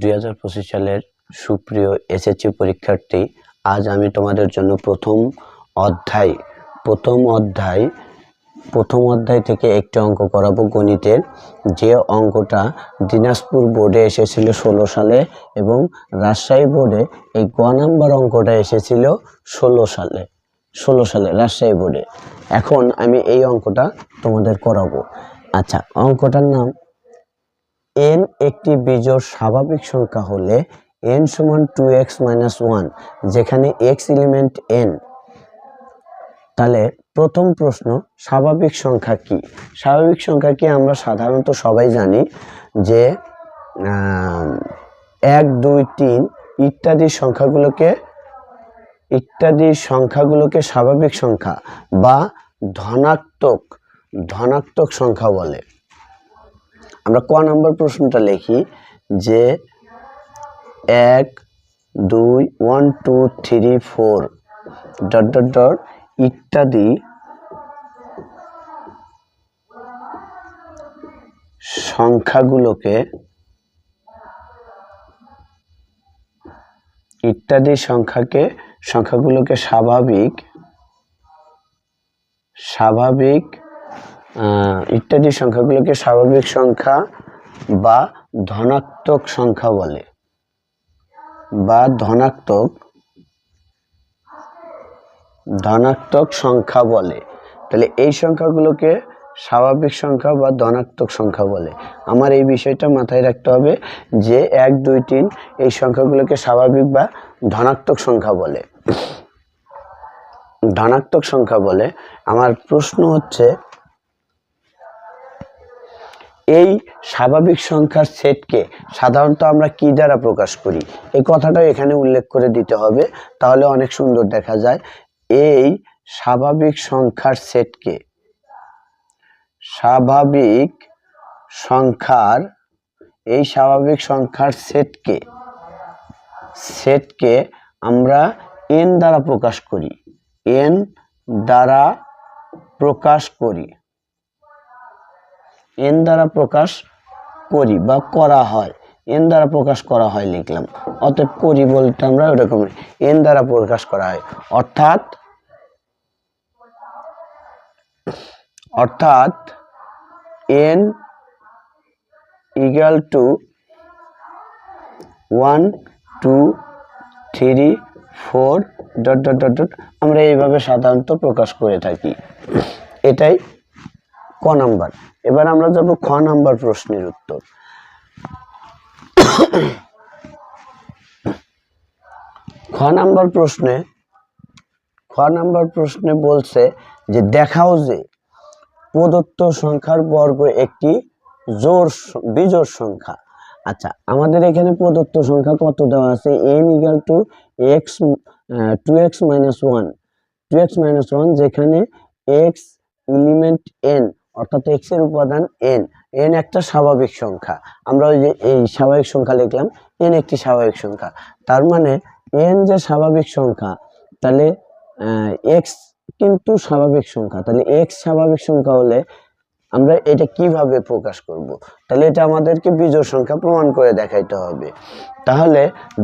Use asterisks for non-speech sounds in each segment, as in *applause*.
দুই হাজার পঁচিশ সালের সুপ্রিয় এসএসসি পরীক্ষার্থী, আজ আমি তোমাদের জন্য প্রথম অধ্যায় প্রথম অধ্যায় প্রথম অধ্যায় থেকে একটি অঙ্ক করাবো গণিতের। যে অঙ্কটা দিনাজপুর বোর্ডে এসেছিল ষোলো সালে এবং রাজশাহী বোর্ডে এই গ নাম্বার অঙ্কটা এসেছিল ষোলো সালে ষোলো সালে রাজশাহী বোর্ডে। এখন আমি এই অঙ্কটা তোমাদের করাবো। আচ্ছা অঙ্কটার নাম এন একটি বিজোড় স্বাভাবিক সংখ্যা হলে এন সমান টু এক্স মাইনাস ওয়ান যেখানে এক্স এলিমেন্ট এন তাহলে প্রথম প্রশ্ন, স্বাভাবিক সংখ্যা কি? স্বাভাবিক সংখ্যা কি আমরা সাধারণত সবাই জানি যে এক, দুই, তিন ইত্যাদি সংখ্যাগুলোকে ইত্যাদি সংখ্যাগুলোকে স্বাভাবিক সংখ্যা বা ধনাত্মক ধনাত্মক সংখ্যা বলে। আমরা ক নম্বর প্রশ্নটা লিখি যে এক, দুই one two three four dot dot dot ইত্যাদি সংখ্যাগুলোকে ইত্যাদি সংখ্যাকে, সংখ্যাগুলোকে স্বাভাবিক স্বাভাবিক ইত্যাদি সংখ্যাগুলোকে স্বাভাবিক সংখ্যা বা ধনাত্মক সংখ্যা বলে। বা ধনাত্মক ধনাত্মক সংখ্যা বলে। তাহলে এই সংখ্যাগুলোকে স্বাভাবিক সংখ্যা বা ধনাত্মক সংখ্যা বলে। আমার এই বিষয়টা মাথায় রাখতে হবে যে এক, দুই, তিন এই সংখ্যাগুলোকে স্বাভাবিক বা ধনাত্মক সংখ্যা বলে। ধনাত্মক সংখ্যা বলে। আমার প্রশ্ন হচ্ছে এই স্বাভাবিক সংখ্যার সেটকে সাধারণত আমরা কি দ্বারা প্রকাশ করি? এই কথাটা এখানে উল্লেখ করে দিতে হবে, তাহলে অনেক সুন্দর দেখা যায়। এই স্বাভাবিক সংখ্যার সেটকে স্বাভাবিক সংখ্যার, এই স্বাভাবিক সংখ্যার সেটকে সেটকে আমরা এন দ্বারা প্রকাশ করি। এন দ্বারা প্রকাশ করি। এন দ্বারা প্রকাশ করি বা করা হয়। এন দ্বারা প্রকাশ করা হয় লিখলাম। অতএব করি বলতে আমরা ওরকম এন দ্বারা প্রকাশ করা হয়। অর্থাৎ অর্থাৎ n equal to one, two, three, four, dot dot dot dot, আমরা এইভাবে সাধারণত প্রকাশ করে থাকি। এটাই ক নাম্বার। এবার আমরা যাব খ নাম্বার প্রশ্নের উত্তর। খ নাম্বার প্রশ্নে, খ নাম্বার প্রশ্নে বলছে যে দেখাও যে প্রদত্ত সংখ্যার বর্গ একটি জোর বিজোর সংখ্যা। আচ্ছা আমাদের এখানে প্রদত্ত সংখ্যা কত দেওয়া আছে? N equal to x two x minus one two x minus one যেখানে এক্স এলিমেন্ট এন অর্থাৎ এক্সের উপাদান এন এন একটা স্বাভাবিক সংখ্যা। আমরা ওই যে এই স্বাভাবিক সংখ্যা লিখলাম এন একটি স্বাভাবিক সংখ্যা। তার মানে এন যে স্বাভাবিক সংখ্যা, তাহলে এক্স কিন্তু স্বাভাবিক সংখ্যা। তাহলে এক্স স্বাভাবিক সংখ্যা হলে আমরা এটা কীভাবে প্রকাশ করব? তাহলে এটা আমাদেরকে বিজোড় সংখ্যা প্রমাণ করে দেখাইতে হবে। তাহলে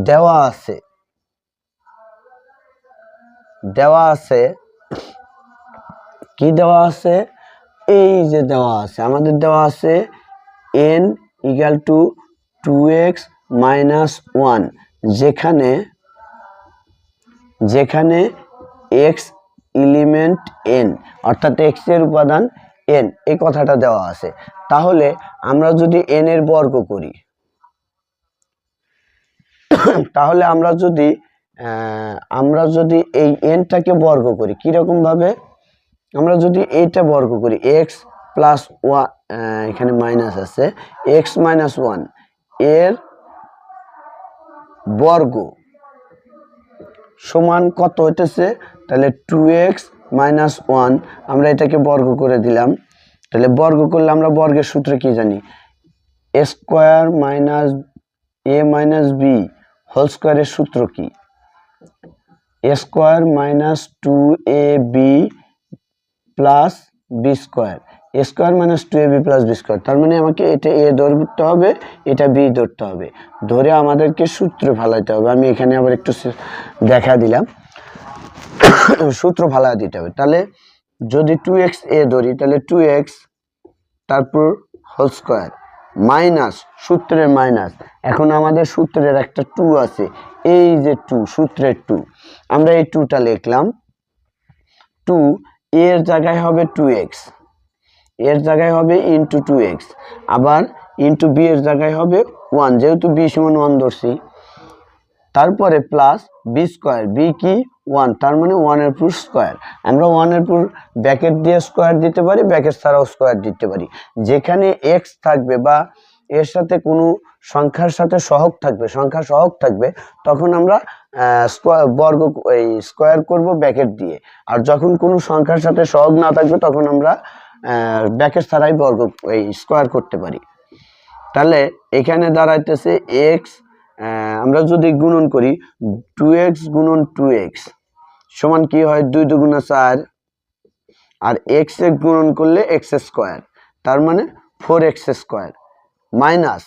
দেওয়া আছে দেওয়া আছে, কি দেওয়া আছে? এই যে দেওয়া আছে, আমাদের দেওয়া আছে n equal to two x minus one যেখানে যেখানে এক্স এলিমেন্ট এন অর্থাৎ এক্সের উপাদান এন এই কথাটা দেওয়া আছে। তাহলে আমরা যদি এন এর বর্গ করি, তাহলে আমরা যদি আমরা যদি এই এনটাকে বর্গ করি কীরকম ভাবে আমরা যদি এইটা বর্গ করি এক্স প্লাস ওয়ান এখানে মাইনাস আছে এক্স মাইনাস ওয়ানের বর্গ সমান কত হইতেছে? তাহলে টু এক্স মাইনাস ওয়ান আমরা এটাকে বর্গ করে দিলাম। তাহলে বর্গ করলে আমরা বর্গের সূত্র কি জানি? A square minus a minus b whole স্কোয়ারের সূত্র কি? A square minus two a b plus b square square minus two a b plus b square তার মানে আমাকে এটা এ ধরতে হবে, এটা বি ধরতে হবে। ধরে আমাদেরকে সূত্র ফালাইতে হবে। আমি এখানে আবার একটু দেখা দিলাম। *coughs* সূত্র ফালা দিতে হবে। তাহলে যদি টু এক্স এ ধরি, তাহলে টু এক্স তারপর হোল স্কোয়ার মাইনাস সূত্রের মাইনাস এখন আমাদের সূত্রের একটা টু আছে। এই যে টু সূত্রের টু আমরা এই টুটা লিখলাম। টু এর জায়গায় হবে টু এক্সের জায়গায় হবে ইন্টু টু এক্স আবার ইন্টু বি এর জায়গায় হবে ওয়ান যেহেতু বি সমান ওয়ান ধরছি। তারপরে প্লাস বি স্কোয়ার বি কি? ওয়ান তার মানে ওয়ানের পুর স্কোয়ার আমরা ওয়ানের পুর ব্যাকেট দিয়ে স্কোয়ার দিতে পারি ব্যাকেট ছাড়াও স্কোয়ার দিতে পারি। যেখানে এক্স থাকবে বা এর সাথে কোনো সংখ্যার সাথে সহগ থাকবে সংখ্যা সহগ থাকবে, তখন আমরা বর্গ এই স্কোয়ার করব ব্যাকেট দিয়ে। আর যখন কোনো সংখ্যার সাথে সহগ না থাকবে, তখন আমরা ব্যাকেট ছাড়াই বর্গ এই স্কোয়ার করতে পারি। তাহলে এখানে দাঁড়াইতেছে এক্স আমরা যদি গুণন করি টু এক্স গুণন টু এক্স সমান কি হয়? দুই দুগুণা চার। আর এক্স এ গুণন করলে এক্স স্কোয়ার তার মানে four x square minus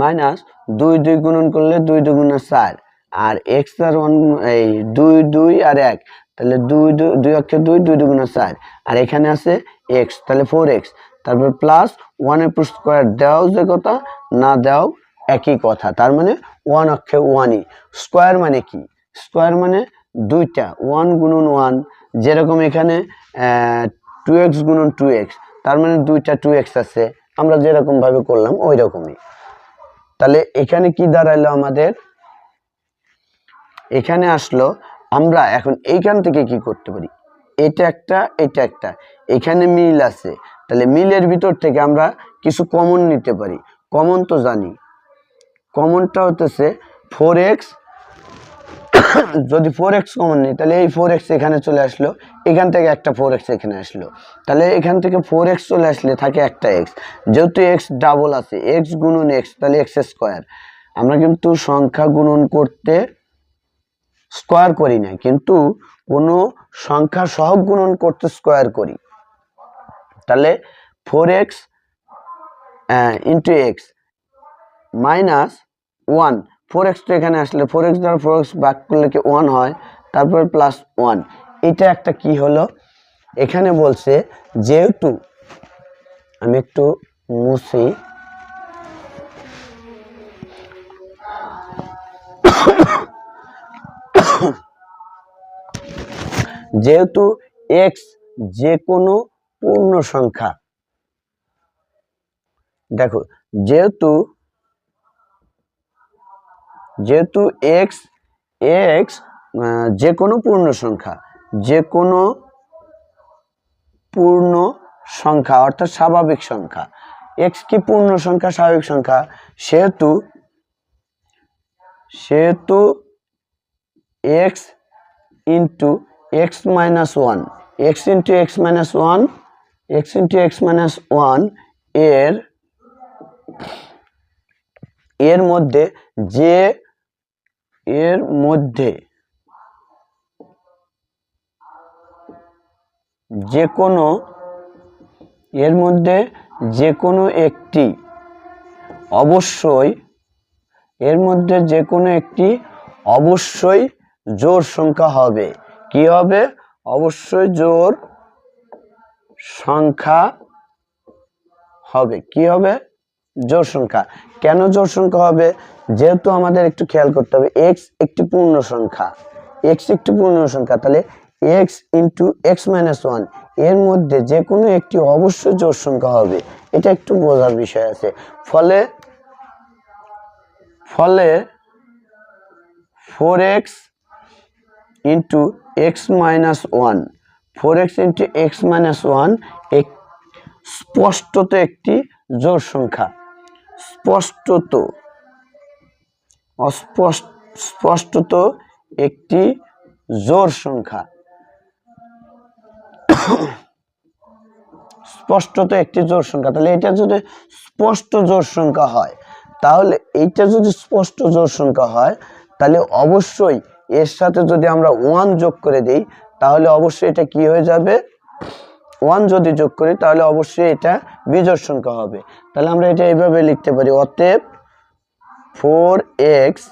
minus দুই দুই গুণন করলে দুই দুগুণা চার। আর এক্স আর ওয়ান এই দুই দুই আর এক, তাহলে দুই দুই দুই অক্ষে দুই দুই দুগুণা চার। আর এখানে আছে এক্স তাহলে ফোর এক্স তারপর প্লাস ওয়ানের পর স্কোয়ার দেওয়াও যে কথা, না দেওয়াও একই কথা। তার মানে ওয়ান অক্ষে ওয়ানই স্কোয়ার মানে কি? স্কোয়ার মানে দুইটা ওয়ান গুণন ওয়ান যেরকম এখানে টু এক্স গুণন টু এক্স তার মানে দুইটা টু এক্স আছে। আমরা যেরকম ভাবে করলাম ওই রকমই তাহলে এখানে কি দাঁড়াইলো আমাদের? এখানে আসলো, আমরা এখন এইখান থেকে কি করতে পারি? এটা একটা এটা একটা। এখানে মিল আছে। তাহলে মিলের ভিতর থেকে আমরা কিছু কমন নিতে পারি। কমন তো জানি। কমনটা হতেছে ফোর এক্স যদি ফোর এক্স কমন নিই, তাহলে এই ফোর এক্স এখানে চলে আসলো। এখান থেকে একটা ফোর এক্স এখানে আসলো। তাহলে এখান থেকে ফোর এক্স চলে আসলে থাকে একটা এক্স যেহেতু এক্স ডাবল আছে এক্স গুণন এক্স তাহলে এক্স স্কোয়ার আমরা কিন্তু সংখ্যা গুণন করতে স্কোয়ার করি না, কিন্তু কোনো সংখ্যা সহগ গুণন করতে স্কোয়ার করি। তাহলে four x into x minus one four x তো এখানে আসলে ফোর এক্স দ্বারা ফোর এক্স বাক করলে কি ওয়ান হয়? তারপর প্লাস ওয়ান এটা একটা কি হলো? এখানে বলছে, যেহেতু আমি একটু মুছি, যেহেতু এক্স যে কোনো পূর্ণ সংখ্যা, দেখো, যেহেতু যেহেতু এক্স এক্স যে কোনো পূর্ণ সংখ্যা যে কোনো পূর্ণ সংখ্যা, অর্থাৎ স্বাভাবিক সংখ্যা। এক্স কি পূর্ণ সংখ্যা, স্বাভাবিক সংখ্যা? সেহেতু সেহেতু x into x minus one x into x minus one x into x minus ওয়ানের এর মধ্যে যে, এর মধ্যে যে কোনো এর মধ্যে যে কোনো একটি, অবশ্যই এর মধ্যে যে কোনো একটি, অবশ্যই জোর সংখ্যা হবে। কি হবে? অবশ্যই জোর সংখ্যা হবে। কি হবে? জোর সংখ্যা। কেন জোর সংখ্যা হবে? যেহেতু আমাদের একটু খেয়াল করতে হবে। এক্স একটি পূর্ণ সংখ্যা। এক্স একটি পূর্ণ সংখ্যা। তাহলে এক্স ইন্টু এক্স মাইনাস ওয়ানের মধ্যে যে কোনো একটি অবশ্যই জোর সংখ্যা হবে। এটা একটু বোঝার বিষয় আছে। ফলে ফলে four x into x minus one four x into x minus one এক স্পষ্টত একটি জোর সংখ্যা। স্পষ্টত, অস্পষ্ট, স্পষ্টত একটি জোর সংখ্যা। স্পষ্টত একটি জোর সংখ্যা। তাহলে এটা যদি স্পষ্ট জোর সংখ্যা হয়, তাহলে এইটা যদি স্পষ্ট জোর সংখ্যা হয়, তাহলে অবশ্যই এর সাথে যদি আমরা ওয়ান যোগ করে দিই, তাহলে অবশ্যই এটা কি হয়ে যাবে? ওয়ান যদি যোগ করি, তাহলে অবশ্যই এটা বিজোড় সংখ্যা হবে। তাহলে আমরা এটা এইভাবে লিখতে পারি। অতএব four x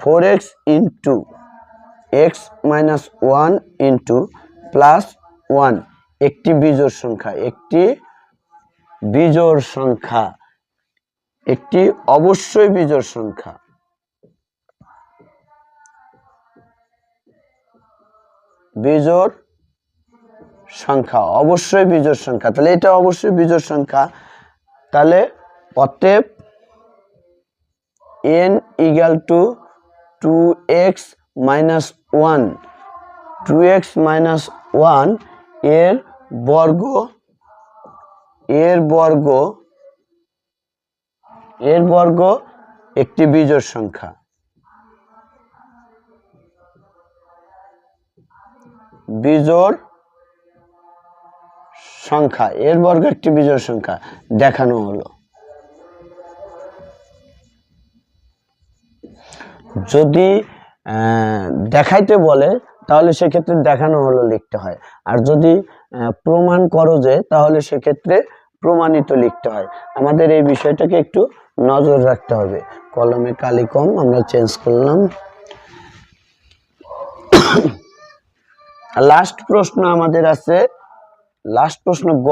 four x into x minus one into plus one. একটি বিজোড় সংখ্যা, একটি বিজোড় সংখ্যা, একটি অবশ্যই বিজোড় সংখ্যা। বিজোড় সংখ্যা, অবশ্যই বিজোড় সংখ্যা। তাহলে এটা অবশ্যই বিজোড় সংখ্যা। তাহলে অতএব n equal to two x minus one two x minus ওয়ানের বর্গ এর বর্গ এর বর্গ একটি বিজোড় সংখ্যা। বিজোড় সংখ্যা, এর বর্গ একটি বিজোড় সংখ্যা, দেখানো হলো। যদি দেখাইতে বলে, তাহলে সেক্ষেত্রে দেখানো হলো লিখতে হয়। আর যদি প্রমাণ করো যে, তাহলে সেক্ষেত্রে প্রমাণিত লিখতে হয়। আমাদের এই বিষয়টাকে একটু নজর রাখতে হবে। কলমে কালি কম, আমরা চেঞ্জ করলাম। *coughs* লাস্ট প্রশ্ন আমাদের আছে। লাস্ট প্রশ্ন গ।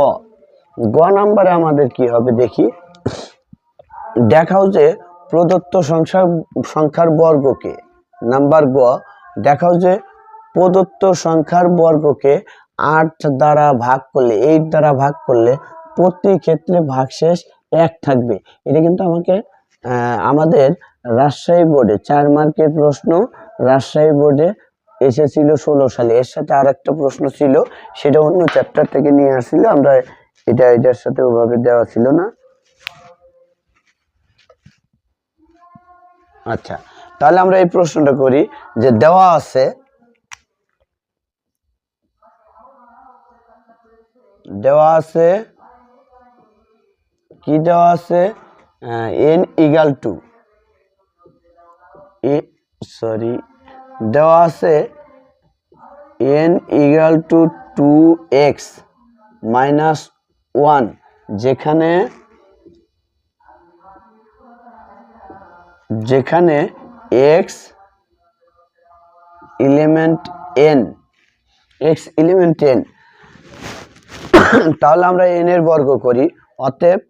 গ নাম্বারে আমাদের কি হবে দেখি। *coughs* দেখাও যে প্রদত্ত সংখ্যা সংখ্যার বর্গকে নাম্বার গ, দেখাও যে প্রদত্ত সংখ্যার বর্গকে আট দ্বারা ভাগ করলে, এইট দ্বারা ভাগ করলে প্রতি ক্ষেত্রে ভাগশেষ এক থাকবে। এটা কিন্তু আমাকে আমাদের রাজশাহী বোর্ডে চার মার্কের প্রশ্ন রাজশাহী বোর্ডে এসেছিল ষোলো সালে। এর সাথে আর একটা প্রশ্ন ছিল, সেটা অন্য চ্যাপ্টার থেকে নিয়ে আসছিল আমরা এটা, এটার সাথে ওভাবে দেওয়া ছিল না। আচ্ছা তাহলে আমরা এই প্রশ্নটা করি যে দেওয়া আছে দেওয়া আছে, কি দেওয়া আছে? এন ইগাল টু সরি দেওয়া আছে n equal to two x minus one যেখানে যেখানে x element n x element n তাহলে আমরা এন এর বর্গ করি, অতএব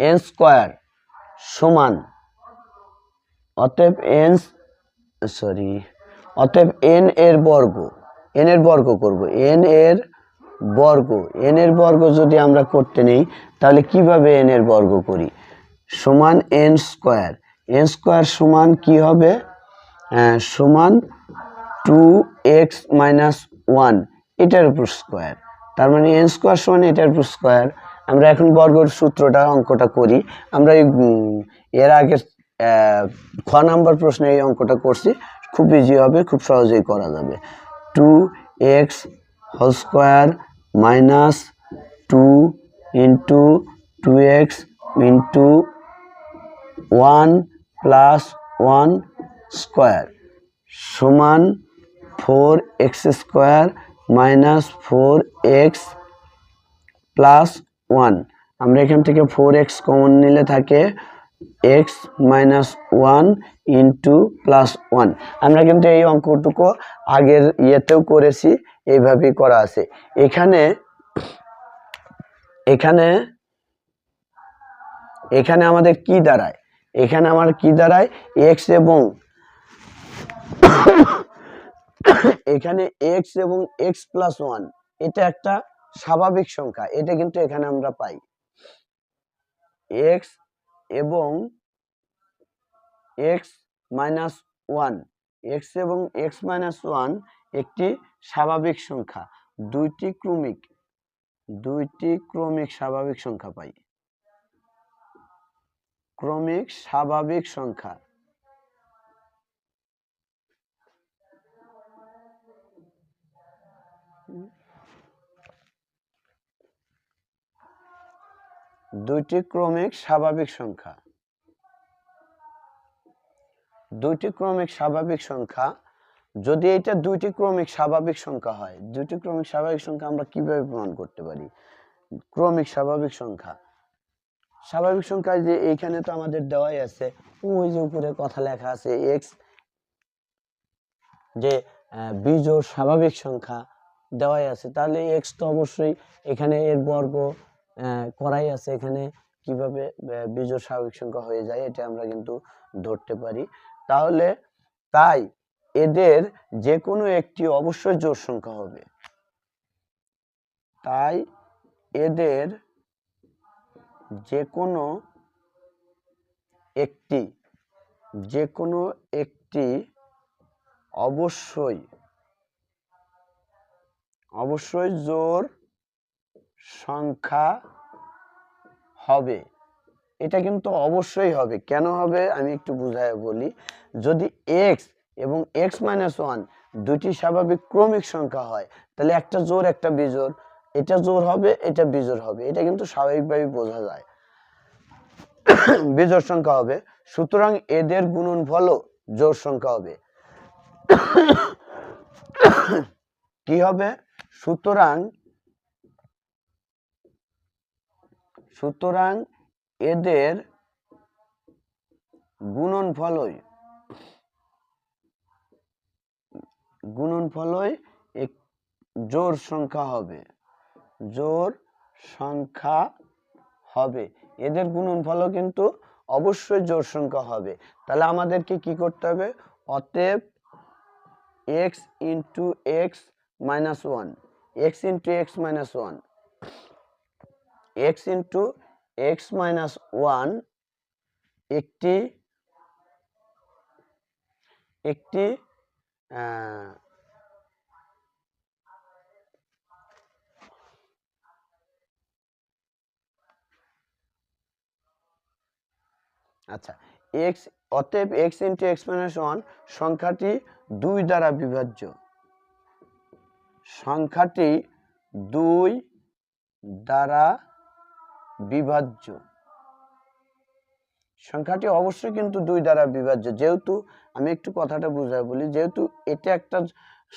এন স্কোয়ার সমান, অতএব এন সরি অতএব এন এর বর্গ এন এর বর্গ করব এন এর বর্গ এন এর বর্গ যদি আমরা করতে নেই, তাহলে কীভাবে এন এর বর্গ করি? সমান এন স্কোয়ার। এন স্কোয়ার সমান কি হবে? আহ, সমান টু এক্স মাইনাস ওয়ান এটার উপর স্কোয়ার। তার মানে এন স্কোয়ার সমান এটার উপর স্কোয়ার। আমরা এখন বর্গর সূত্রটা অঙ্কটা করি। আমরা এর আগে খ নাম্বার প্রশ্নে এই অঙ্কটা করছি। খুব ইজি হবে খুব সহজেই করা যাবে। Two x whole square minus two into two x into one plus one square সমান four x square minus four x plus one. আমরা এখান থেকে ফোর এক্স কমন নিলে থাকে x minus one into plus one. আমরা কিন্তু এই অঙ্কটুকু আগের ইয়েতেও করেছি, এইভাবেই করা আছে। এখানে এখানে এখানে আমাদের কি দাঁড়ায়? এখানে আমার কি দাঁড়ায়? এক্স এবং এখানে এক্স এবং এক্স প্লাস ওয়ান এটা একটা স্বাভাবিক সংখ্যা, এটা কিন্তু এখানে আমরা পাই। এক্স এবং এক্স মাইনাস ওয়ান এক্স এবং এক্স মাইনাস ওয়ান একটি স্বাভাবিক সংখ্যা, দুইটি ক্রমিক দুইটি ক্রমিক স্বাভাবিক সংখ্যা পাই। ক্রমিক স্বাভাবিক সংখ্যা। দুইটি ক্রমিক স্বাভাবিক সংখ্যা। দুইটি ক্রমিক স্বাভাবিক সংখ্যা, যদি এটা দুইটি ক্রমিক স্বাভাবিক সংখ্যা হয়, দুইটি ক্রমিক স্বাভাবিক সংখ্যা আমরা কীভাবে প্রমাণ করতে পারি? ক্রমিক স্বাভাবিক সংখ্যা। স্বাভাবিক সংখ্যা যে এইখানে তো আমাদের দেওয়াই আছে। ওই যে উপরে কথা লেখা আছে এক্স যে বিজোড় স্বাভাবিক সংখ্যা দেওয়াই আছে। তাহলে এক্স তো অবশ্যই এখানে এর বর্গ করাই আছে। এখানে কীভাবে বিজোড় স্বাভাবিক সংখ্যা হয়ে যায় এটা আমরা কিন্তু ধরতে পারি। তাহলে তাই এদের যে কোনো একটি অবশ্যই জোড় সংখ্যা হবে। তাই এদের যে কোনো একটি যে কোনো একটি অবশ্যই অবশ্যই জোর সংখ্যা হবে। এটা কিন্তু অবশ্যই হবে। কেন হবে? আমি একটু বুঝায় বলি। যদি এক্স এবং এক্স মাইনাস ওয়ান দুটি স্বাভাবিক ক্রমিক সংখ্যা হয়, তাহলে একটা জোর, একটা বিজোড় এটা জোর হবে, এটা বিজোড় হবে। এটা কিন্তু স্বাভাবিকভাবে বোঝা যায়। বিজোড় সংখ্যা হবে। সুতরাং এদের গুণনফলও জোড় সংখ্যা হবে। কি হবে? সুতরাং সুতরাং এদের গুণনফলই গুণনফলই এক জোর সংখ্যা হবে। জোড় সংখ্যা হবে। এদের গুণনফলও কিন্তু অবশ্যই জোড় সংখ্যা হবে। তাহলে আমাদেরকে কি করতে হবে? অতএব x into x minus one x into x minus one x into x minus one একটি একটি আচ্ছা এক্স অতএব এক্স ইন্টু এক্স মাইনাস সংখ্যাটি দুই দ্বারা বিভাজ্য। সংখ্যাটি দুই দ্বারা বিভাজ্য। সংখ্যাটি অবশ্যই কিন্তু দুই দ্বারা বিভাজ্য। যেহেতু আমি একটু কথাটা বুঝাই বলি, যেহেতু এটা একটা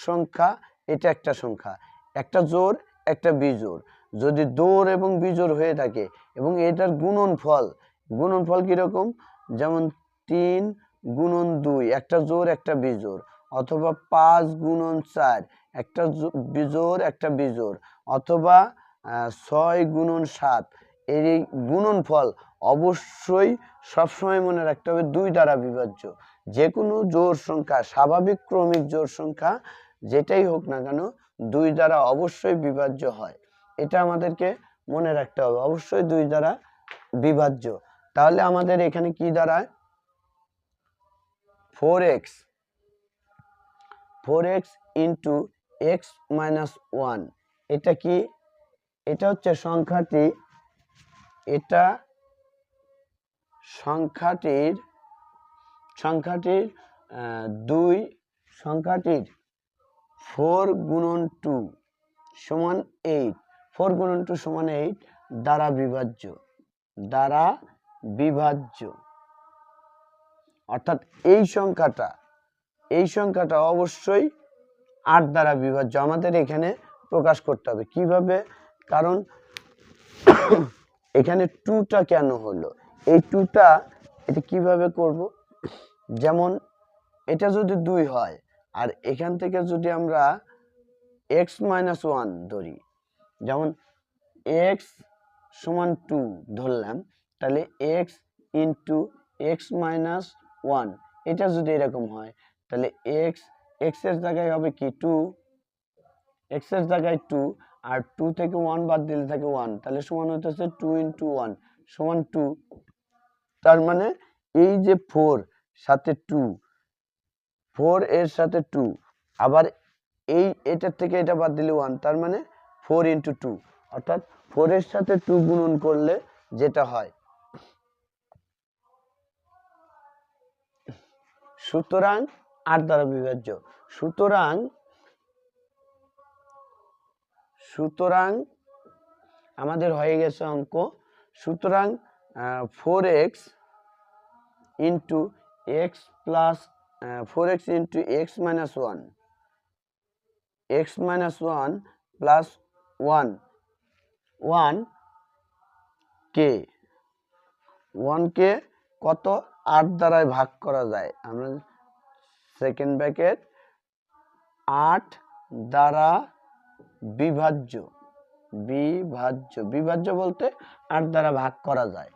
সংখ্যা, এটা একটা সংখ্যা। একটা জোর একটা বিজোড়। যদি দৌড় এবং বিজোড় হয়ে থাকে এবং এটার গুণনফল গুণনফল কীরকম? যেমন তিন গুণন দুই, একটা জোর একটা বিজোড়। অথবা পাঁচ গুণন চার, একটা বিজোড় একটা বিজোড়। অথবা ছয় গুণন সাত। এর এই গুণনফল অবশ্যই সবসময় মনে রাখতে হবে দুই দ্বারা বিভাজ্য। যে কোনো জোর সংখ্যা, স্বাভাবিক ক্রমিক জোর সংখ্যা, যেটাই হোক না কেন, দুই দ্বারা অবশ্যই বিভাজ্য হয়। এটা আমাদেরকে মনে রাখতে হবে। অবশ্যই দুই দ্বারা বিভাজ্য। তাহলে আমাদের এখানে কি দাঁড়ায়? Four x four x into x minus one এটা কি? এটা হচ্ছে সংখ্যাটি, এটা সংখ্যাটির সংখ্যাটির দুই, সংখ্যাটির ফোর গুণন টু সমান এইট ফোর গুণন টু সমান এইট দ্বারা বিভাজ্য, দ্বারা বিভাজ্য। অর্থাৎ এই সংখ্যাটা এই সংখ্যাটা অবশ্যই আট দ্বারা বিভাজ্য। আমাদের এখানে প্রকাশ করতে হবে। কীভাবে? কারণ এখানে টুটা কেন হলো? এই টুটা এটা কীভাবে করব? যেমন এটা যদি দুই হয়, আর এখান থেকে যদি আমরা এক্স মাইনাস ওয়ান ধরি, যেমন এক্স সমান টু ধরলাম তাহলে x into x minus one এটা যদি এরকম হয়, তাহলে এক্স এক্সের জায়গায় হবে কি টু এক্সের জায়গায় টু আর টু থেকে ওয়ান বাদ দিলে থাকে ওয়ান তাহলে সমান হতেছে টু ইন্টু ওয়ান সমান টু তার মানে এই যে ফোর সাথে টু ফোর এর সাথে টু আবার এই এটার থেকে এটা বাদ দিলে ওয়ান তার মানে ফোর ইন্টু টু অর্থাৎ ফোর এর সাথে টু গুণন করলে যেটা হয় সুতরাং আট দ্বারা বিভাজ্য। সুতরাং সুতরাং আমাদের হয়ে গেছে অঙ্ক। সুতরাং four x into x plus four x into x minus one x minus one plus one one কে ওয়ানকে কত? আট দ্বারায় ভাগ করা যায়। আমরা সেকেন্ড ব্র্যাকেট আট দ্বারা বিভাজ্য বিভাজ্য বিভাজ্য বলতে আট দ্বারা ভাগ করা যায়।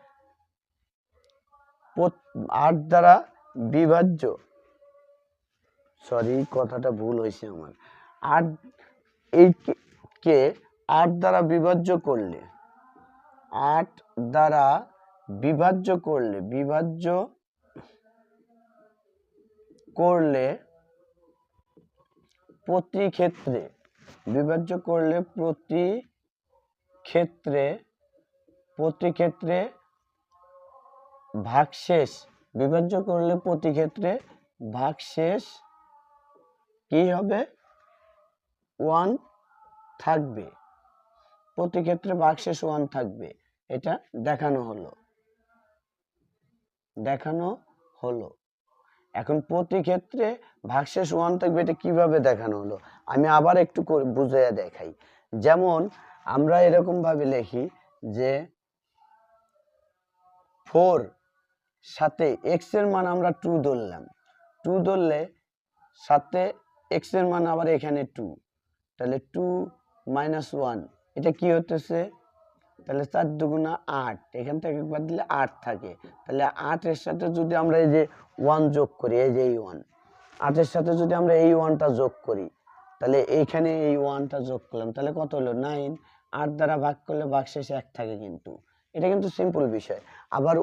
আট দ্বারা বিভাজ্য সরি কথাটা ভুল হয়েছে আমার। আট, এই কে আট দ্বারা বিভাজ্য করলে, আট দ্বারা বিভাজ্য করলে, বিভাজ্য করলে প্রতি ক্ষেত্রে বিভাজ্য করলে প্রতি ক্ষেত্রে প্রতি ক্ষেত্রে ভাগশেষ, বিভাজ্য করলে প্রতি ক্ষেত্রে ভাগশেষ কি হবে? ওয়ান থাকবে। প্রতি ক্ষেত্রে ভাগশেষ ওয়ান থাকবে। এটা দেখানো হলো। দেখানো হলো। এখন প্রতি ক্ষেত্রে ভাগশেষ ওয়ান থাকবে এটা কীভাবে দেখানো হলো? আমি আবার একটু বুঝাইয়া দেখাই। যেমন আমরা এরকম ভাবে লিখি যে ফোর সাথে এক্সের মান আমরা টু ধরলাম। টু ধরলে সাথে এক্সের মান আবার এখানে টু। তাহলে টু মাইনাস ওয়ান, এটা কি হতেছে তাহলে চার দুগুণা আট, এখান থেকে একবার দিলে আট থাকে। তাহলে আটের সাথে যদি আমরা এই যে ওয়ান যোগ করি, এই যে এই ওয়ান আটের সাথে যদি আমরা এই ওয়ানটা যোগ করি, তাহলে এইখানে এই ওয়ানটা যোগ করলাম, তাহলে কত হলো? নাইন আট দ্বারা ভাগ করলে ভাগ শেষে এক থাকে কিন্তু। এটা কিন্তু সিম্পল বিষয়। আবার